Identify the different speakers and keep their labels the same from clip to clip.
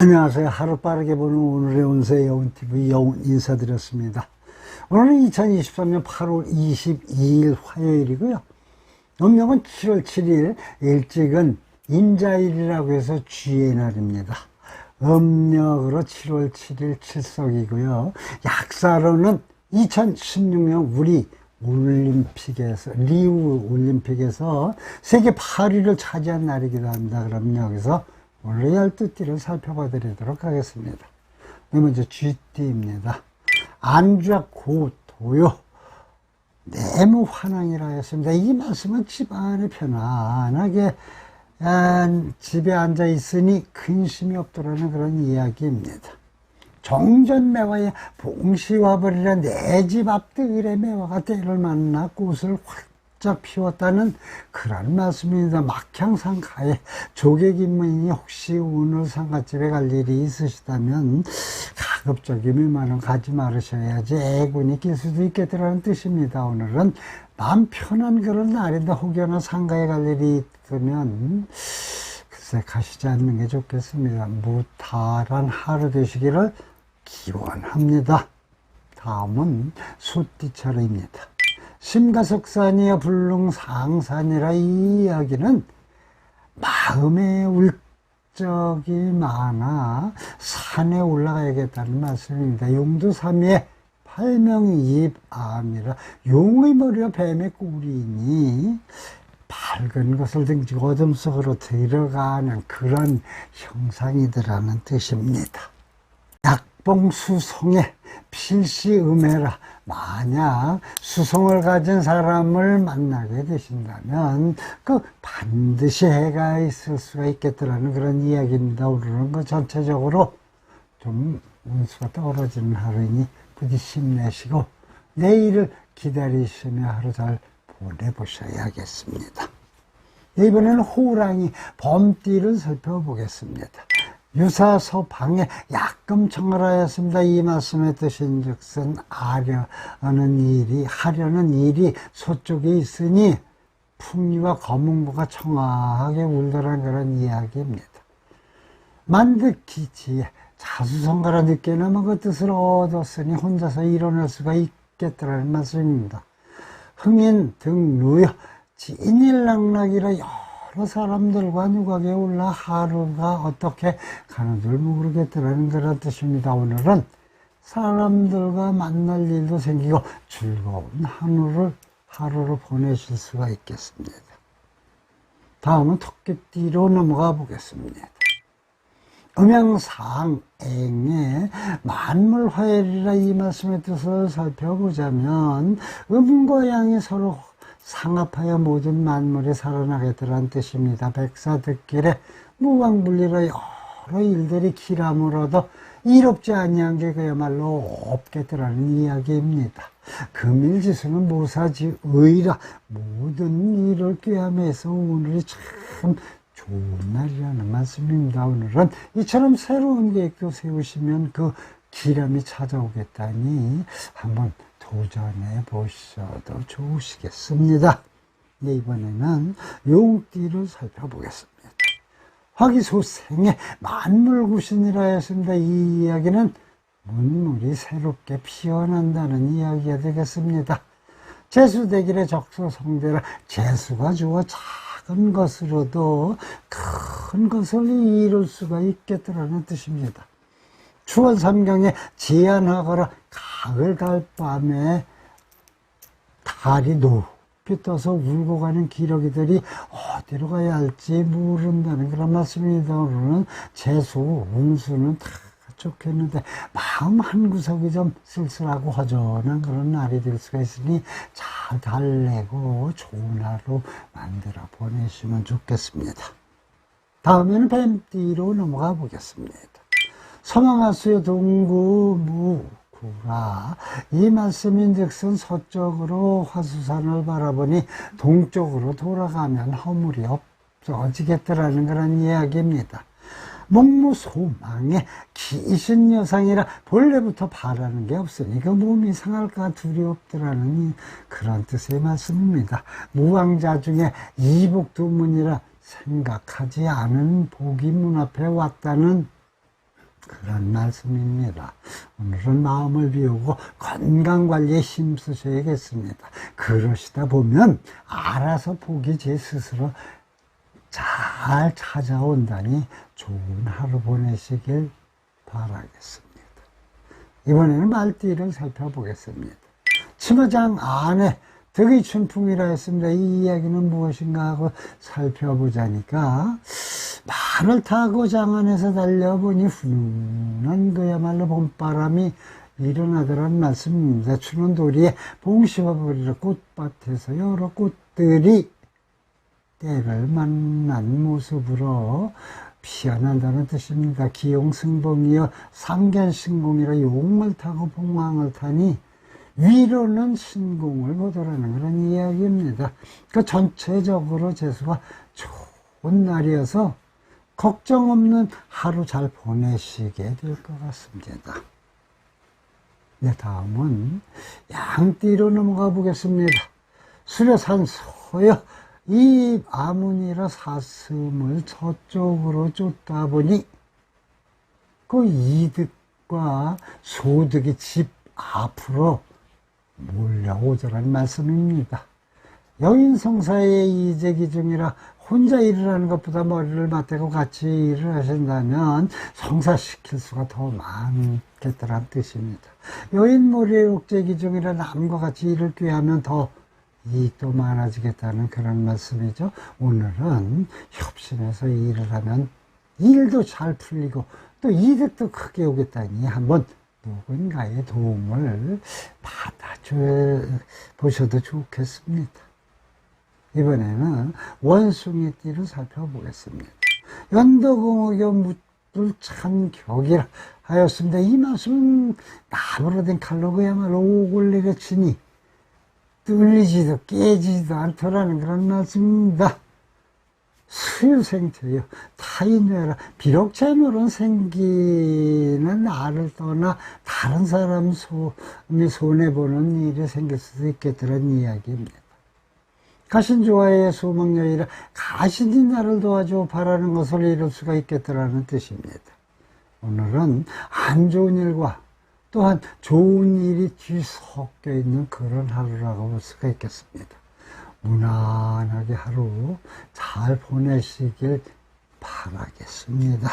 Speaker 1: 안녕하세요. 하루 빠르게 보는 오늘의 운세 여운TV 여운 인사드렸습니다. 오늘은 2023년 8월 22일 화요일이고요. 음력은 7월 7일, 일찍은 임자일이라고 해서 쥐의 날입니다. 음력으로 7월 7일 칠석이고요. 약사로는 2016년 우리 올림픽에서 리우 올림픽에서 세계 8위를 차지한 날이기도 합니다. 그럼 여기서 오늘 12띠를 살펴봐 드리도록 하겠습니다. 네, 먼저 쥐띠입니다. 안주약 고도요. 내무 환왕이라 했습니다. 이 말씀은 집안이 편안하게 아, 집에 앉아 있으니 근심이 없더라는 그런 이야기입니다. 정전매화의 봉시화벌이라 내 집 앞뜰에 매화가 때를 만나 꽃을 활짝 피웠다는 그런 말씀입니다. 막향상 가에 조객인문이 혹시 오늘 상가집에 갈 일이 있으시다면 가급적이면은 가지 말으셔야지 애군이 낄 수도 있겠더라는 뜻입니다. 오늘은 마음 편한 그런 날인데 혹여나 상가에 갈 일이 있으면 글쎄 가시지 않는 게 좋겠습니다. 무탈한 하루 되시기를 기원합니다. 다음은 소띠 차례입니다. 심가석산이야 불릉상산이라 이 이야기는 마음의 울적이 많아 산에 올라가야겠다는 말씀입니다. 용두삼위의 팔명이입암이라 용의 머리와 뱀의 꿀이니 밝은 것을 등지고 어둠 속으로 들어가는 그런 형상이더라는 뜻입니다. 약 봉수송의 필시음해라. 만약 수송을 가진 사람을 만나게 되신다면 그 반드시 해가 있을 수가 있겠더라는 그런 이야기입니다. 오늘은 그 전체적으로 좀 운수가 떨어지는 하루이니 부디 힘내시고 내일을 기다리시며 하루 잘 보내보셔야겠습니다. 이번에는 호랑이 범띠를 살펴보겠습니다. 유사서 방에 약금 청하였습니다. 이 말씀의 뜻인 즉슨 하려는 일이 하려는 일이 서쪽에 있으니 풍리와 검은고가 청아하게 울더란 그런 이야기입니다. 만득기지에 자수성가라 늦게나마 그 뜻을 얻었으니 혼자서 일어날 수가 있겠더라는 말씀입니다. 흥인 등루여 진일락락이라 여러 사람들과 누각에 올라 하루가 어떻게 가는 줄 모르겠더라는 그런 뜻입니다. 오늘은 사람들과 만날 일도 생기고 즐거운 하루를 하루를 보내실 수가 있겠습니다. 다음은 토끼띠로 넘어가 보겠습니다. 음양상앵의 만물화열이라 이 말씀의 뜻을 살펴보자면 음과 양이 서로 상합하여 모든 만물이 살아나겠더란 뜻입니다. 백사듣길에 무왕불리로 여러 일들이 기람으로도 이롭지 아니한 게 그야말로 없겠더라는 이야기입니다. 금일지수는 모사지의라 모든 일을 꾀함에서 오늘이 참 좋은 날이라는 말씀입니다. 오늘은 이처럼 새로운 계획도 세우시면 그 기람이 찾아오겠다니 한번 도전해 보셔도 좋으시겠습니다. 네, 이번에는 용띠를 살펴보겠습니다. 화기소생의 만물구신이라 했습니다. 이 이야기는 문물이 새롭게 피어난다는 이야기가 되겠습니다. 재수대길의 적소성대라 재수가 좋아 작은 것으로도 큰 것을 이룰 수가 있겠더라는 뜻입니다. 추월 삼경에 제안하거라 가을 달밤에 달이 높이 떠서 울고 가는 기러기들이 어디로 가야 할지 모른다는 그런 말씀입니다. 오늘은 재수, 운수는 다 좋겠는데 마음 한 구석이 좀 쓸쓸하고 허전한 그런 날이 될 수가 있으니 잘 달래고 좋은 하루 만들어 보내시면 좋겠습니다. 다음에는 뱀띠로 넘어가 보겠습니다. 서망하수의 동구 무 구라 이 말씀인 즉슨 서쪽으로 화수산을 바라보니 동쪽으로 돌아가면 허물이 없어지겠더라는 그런 이야기입니다. 목무 소망에 기신 여상이라 본래부터 바라는 게 없으니까 몸이 상할까 두렵더라는 그런 뜻의 말씀입니다. 무왕자 중에 이복두문이라 생각하지 않은 복이 문 앞에 왔다는 그런 말씀입니다. 오늘은 마음을 비우고 건강관리에 힘쓰셔야겠습니다. 그러시다 보면 알아서 복이 제 스스로 잘 찾아온다니 좋은 하루 보내시길 바라겠습니다. 이번에는 말띠를 살펴보겠습니다. 치마장 안에 덕이 춘풍이라 했습니다. 이 이야기는 무엇인가 하고 살펴보자니까 말을 타고 장안에서 달려보니 훈훈한 그야말로 봄바람이 일어나더란 말씀입니다. 추는 도리에 봉심어버리러 꽃밭에서 여러 꽃들이 때를 만난 모습으로 피어난다는 뜻입니다. 기용승봉이여 상견신공이라 용을 타고 봉황을 타니 위로는 신공을 보더라는 그런 이야기입니다. 그 전체적으로 재수가 좋은 날이어서 걱정 없는 하루 잘 보내시게 될 것 같습니다. 네, 다음은 양띠로 넘어가 보겠습니다. 수려산 소여 이 아문이라 사슴을 저쪽으로 쫓다 보니 그 이득과 소득이 집 앞으로 몰려오더란 말씀입니다. 여인성사의 이재기 중이라 혼자 일을 하는 것보다 머리를 맞대고 같이 일을 하신다면 성사시킬 수가 더 많겠다는 뜻입니다. 여인 머리의 옥제기 중이라 남과 같이 일을 꾀하면 더 이익도 많아지겠다는 그런 말씀이죠. 오늘은 협심해서 일을 하면 일도 잘 풀리고 또 이득도 크게 오겠다니 한번 누군가의 도움을 받아줘 보셔도 좋겠습니다. 이번에는 원숭이띠를 살펴보겠습니다. 연도공옥의 묻을 찬 격이라 하였습니다. 이 말씀은 나무로 된 칼로 그야말로 오골리가 치니 뚫리지도 깨지지도 않더라는 그런 말씀입니다. 수유생태요. 타인외라. 비록 재물은 생기는 나를 떠나 다른 사람 손이 손해보는 일이 생길 수도 있겠다는 이야기입니다. 가신조화의 소망여이라 가신이 나를 도와줘 바라는 것을 이룰 수가 있겠다라는 뜻입니다. 오늘은 안 좋은 일과 또한 좋은 일이 뒤섞여 있는 그런 하루라고 볼 수가 있겠습니다. 무난하게 하루 잘 보내시길 바라겠습니다.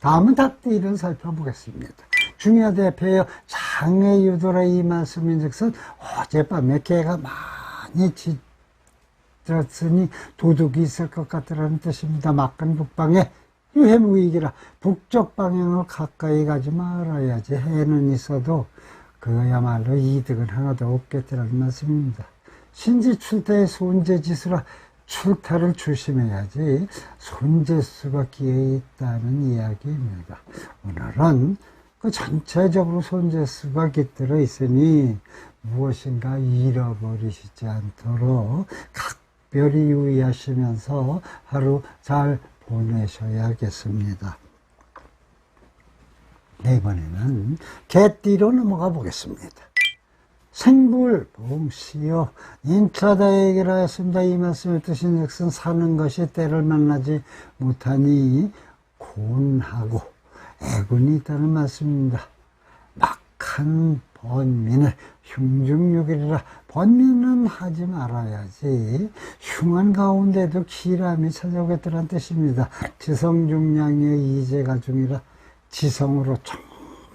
Speaker 1: 다음은 닭띠를 살펴보겠습니다. 중요 대표여 장애 유도라 이 말씀인 즉슨 어젯밤에 개가 많이 짖 었으니 도둑이 있을 것 같다는 뜻입니다. 막간 북방에 유해무익이라 북쪽 방향을 가까이 가지 말아야지 해는 있어도 그야말로 이득은 하나도 없겠다는 말씀입니다. 신지 출타의 손재짓으로 출타를 조심해야지 손재수가 기에 있다는 이야기입니다. 오늘은 그 전체적으로 손재수가 깃들어 있으니 무엇인가 잃어버리시지 않도록 각 별히 유의하시면서 하루 잘 보내셔야겠습니다. 네, 이번에는 개띠로 넘어가 보겠습니다. 생불 봉시여 인차다에게라 했습니다. 이 말씀을 뜻인 즉슨 사는 것이 때를 만나지 못하니 곤하고 애군이 있다는 말씀입니다. 막한 번민을 흉중육이라 번민은 하지 말아야지 흉한 가운데도 기람이 찾아오겠다는 뜻입니다. 지성중량의 이제가 중이라 지성으로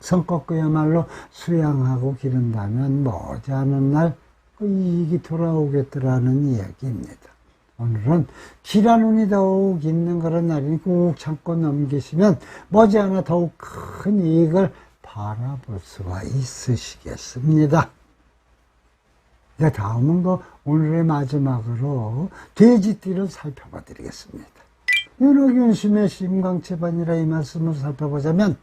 Speaker 1: 정성껏 그야말로 수양하고 기른다면 머지않은 날 그 이익이 돌아오겠더라는 이야기입니다. 오늘은 기란 운이 더욱 있는 그런 날이니 꾹 참고 넘기시면 머지않아 더욱 큰 이익을 바라볼 수가 있으시겠습니다. 네, 다음은 그 오늘의 마지막으로 돼지띠를 살펴봐 드리겠습니다. 윤호균심의 심광체반이라 이 말씀을 살펴보자면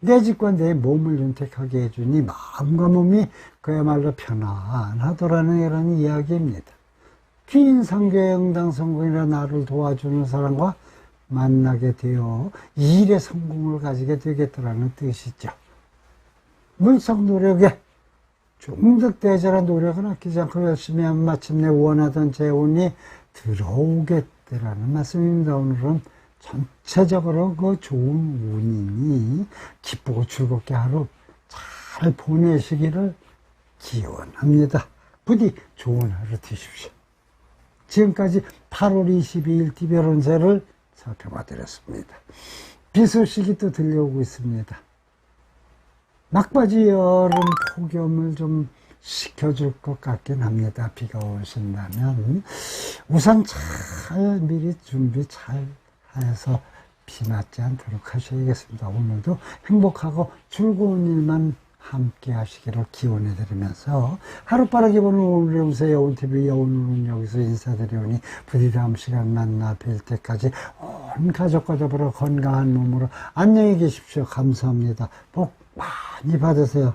Speaker 1: 내 집과 내 몸을 윤택하게 해주니 마음과 몸이 그야말로 편안하더라는 이런 이야기입니다. 귀인 상교의 응당 성공이라 나를 도와주는 사람과 만나게 되어 일의 성공을 가지게 되겠더라는 뜻이죠. 물성 노력에 중득대자란 노력은 아끼지 않고 열심히 하면 마침내 원하던 재운이 들어오겠더라는 말씀입니다. 오늘은 전체적으로 그 좋은 운이니 기쁘고 즐겁게 하루 잘 보내시기를 기원합니다. 부디 좋은 하루 되십시오. 지금까지 8월 22일 디별운세를 살펴봐 드렸습니다. 비 소식이 또 들려오고 있습니다. 막바지 여름 폭염을 좀 식혀줄 것 같긴 합니다. 비가 오신다면. 우선 잘 미리 준비 잘 해서 비 맞지 않도록 하셔야겠습니다. 오늘도 행복하고 즐거운 일만 함께 하시기를 기원해 드리면서 하루 빠르게 보는 오늘의 우세 여운TV 오늘은 여기서 인사드리오니 부디 다음 시간 만나 뵐 때까지 온 가족과 더불어 건강한 몸으로 안녕히 계십시오. 감사합니다. 복 많이 받으세요.